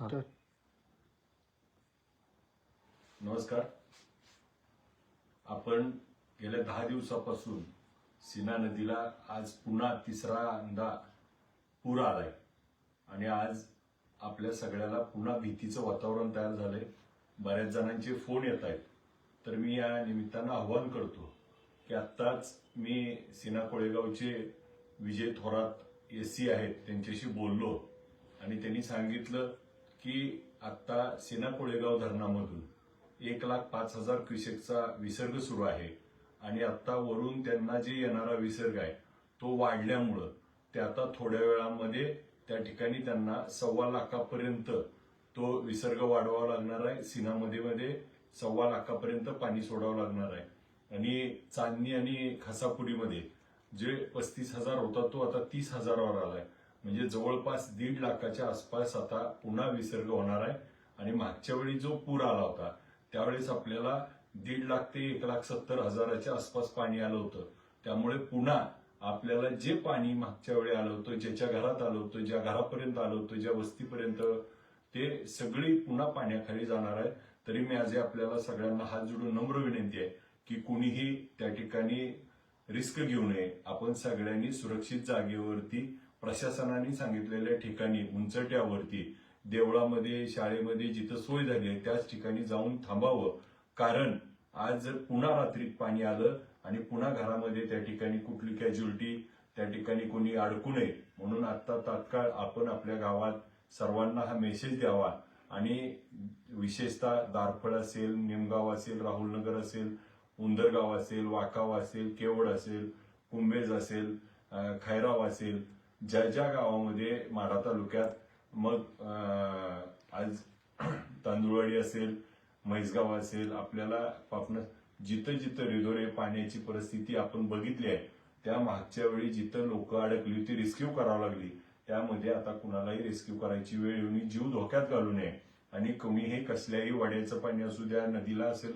तर. नमस्कार. आपण गेल्या दहा दिवसापासून सीना नदीला आज पुन्हा तिसऱ्यांदा पूर आलाय. आणि आज आपल्या सगळ्याला पुन्हा भीतीचं वातावरण तयार झालंय. बऱ्याच जणांचे फोन येत आहेत. तर मी या निमित्तानं आव्हान करतो की आत्ताच मी सीना कोळेगावचे विजय थोरात एस सी आहेत त्यांच्याशी बोललो. आणि त्यांनी सांगितलं की आत्ता सीना कोळेगाव धरणामधून एक लाख पाच हजार क्युसेकचा विसर्ग सुरू आहे आणि आता वरून त्यांना जे येणारा विसर्ग आहे तो वाढल्यामुळं ते आता थोड्या वेळामध्ये त्या ठिकाणी त्यांना सव्वा लाखापर्यंत तो विसर्ग वाढवावा लागणार आहे. सिनामध्ये मध्ये सव्वा लाखापर्यंत पाणी सोडावं लागणार आहे. आणि चांदणी आणि खसापुरीमध्ये जे पस्तीस हजार होता तो आता तीस हजारावर आलाय. म्हणजे जवळपास दीड लाखाच्या आसपास आता पुन्हा विसर्ग होणार आहे. आणि मागच्या वेळी जो पूर आला होता त्यावेळेस आपल्याला दीड लाख ते एक लाख सत्तर हजाराच्या आसपास पाणी आलं होतं. त्यामुळे पुन्हा आपल्याला जे पाणी मागच्या वेळी आलं होतं ज्याच्या घरात आलं होतं ज्या घरापर्यंत आलं होतं ज्या वस्तीपर्यंत ते सगळी पुन्हा पाण्याखाली जाणार आहे. तरी मी आज आपल्याला सगळ्यांना हात जोडून नम्र विनंती आहे की कुणीही त्या ठिकाणी रिस्क घेऊ नये. आपण सगळ्यांनी सुरक्षित जागेवरती प्रशासनाने सांगितलेल्या ठिकाणी उंचट्यावरती देवळामध्ये शाळेमध्ये जिथं सोय झाली आहे त्याच ठिकाणी जाऊन थांबावं. कारण आज जर पुन्हा रात्रीत पाणी आलं आणि पुन्हा घरामध्ये त्या ठिकाणी कुठली कॅज्युलिटी त्या ठिकाणी कोणी अडकू नये. म्हणून आता तात्काळ आपण आपल्या गावात सर्वांना हा मेसेज द्यावा. आणि विशेषतः दारफळ असेल निमगाव असेल राहुलनगर असेल उंदरगाव असेल वाकाव असेल केवड असेल कुंभेज असेल खैराव असेल ज्या ज्या गावामध्ये माढा तालुक्यात मग आज तांदुळवाडी असेल म्हैसगाव असेल आपल्याला आपण जिथं जिथं रिदोरे पाण्याची परिस्थिती आपण बघितली आहे त्या मागच्या वेळी जिथं लोक अडकली होती रेस्क्यू करावी लागली त्यामध्ये आता कुणालाही रेस्क्यू करायची वेळ येऊन जीव धोक्यात घालू नये. आणि कमी हे कसल्याही वाड्याचं पाणी असू द्या नदीला असेल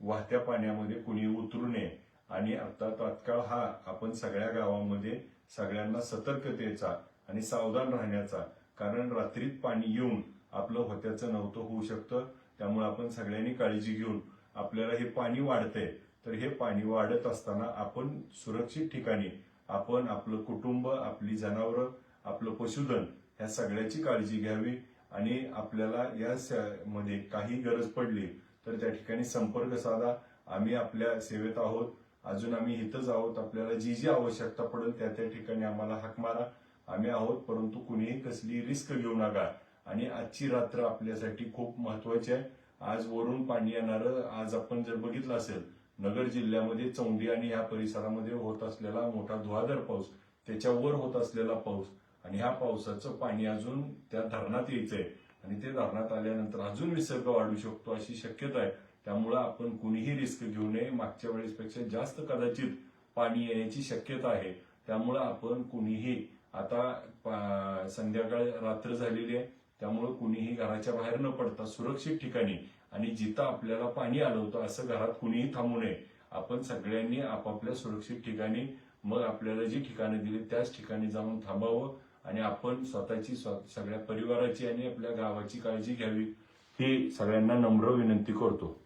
वाहत्या पाण्यामध्ये कुणी उतरू नये. आणि आता तात्काळ हा आपण सगळ्या गावामध्ये सगळ्यांना सतर्कतेचा आणि सावधान राहण्याचा कारण रात्रीत पाणी येऊन आपलं होत्याचं नव्हतं होऊ शकतं. त्यामुळे आपण सगळ्यांनी काळजी घेऊन आपल्याला हे पाणी वाढतंय. तर हे पाणी वाढत असताना आपण सुरक्षित ठिकाणी आपण आपलं कुटुंब आपली जनावरं आपलं पशुधन ह्या सगळ्याची काळजी घ्यावी आणि आपल्याला या मध्ये काही गरज पडली तर त्या ठिकाणी संपर्क साधा. आम्ही आपल्या सेवेत आहोत. अजून आम्ही इथंच आहोत. आपल्याला जी जी आवश्यकता पडेल त्या त्या ठिकाणी आम्हाला हाक मारा. आम्ही आहोत परंतु कुणीही कसली रिस्क घेऊ नका. आणि आजची रात्र आपल्यासाठी खूप महत्वाची आहे. आज वरून पाणी येणारं आज आपण जर बघितलं असेल नगर जिल्ह्यामध्ये चौंडी आणि ह्या परिसरामध्ये होत असलेला मोठा धुवाधर पाऊस त्याच्यावर होत असलेला पाऊस आणि ह्या पावसाचं पाणी अजून त्या धरणात यायचंय. आणि ते धरणात आल्यानंतर अजून विसर्ग वाढू शकतो अशी शक्यता आहे. त्यामुळं आपण कुणीही रिस्क घेऊ नये. मागच्या वेळेसपेक्षा जास्त कदाचित पाणी येण्याची शक्यता आहे. त्यामुळं आपण कुणीही आता पा- संध्याकाळ रात्र झालेली आहे. त्यामुळं कुणीही घराच्या बाहेर न पडता सुरक्षित ठिकाणी आणि जिथं आपल्याला पाणी आलं होतं असं घरात कुणीही थांबू नये. आपण सगळ्यांनी आपापल्या सुरक्षित ठिकाणी मग आपल्याला जी ठिकाणं दिली त्याच ठिकाणी जाऊन थांबावं आणि आपण स्वतःची स्व- सगळ्या परिवाराची आणि आपल्या गावाची काळजी घ्यावी. ही सगळ्यांना नम्र विनंती करतो.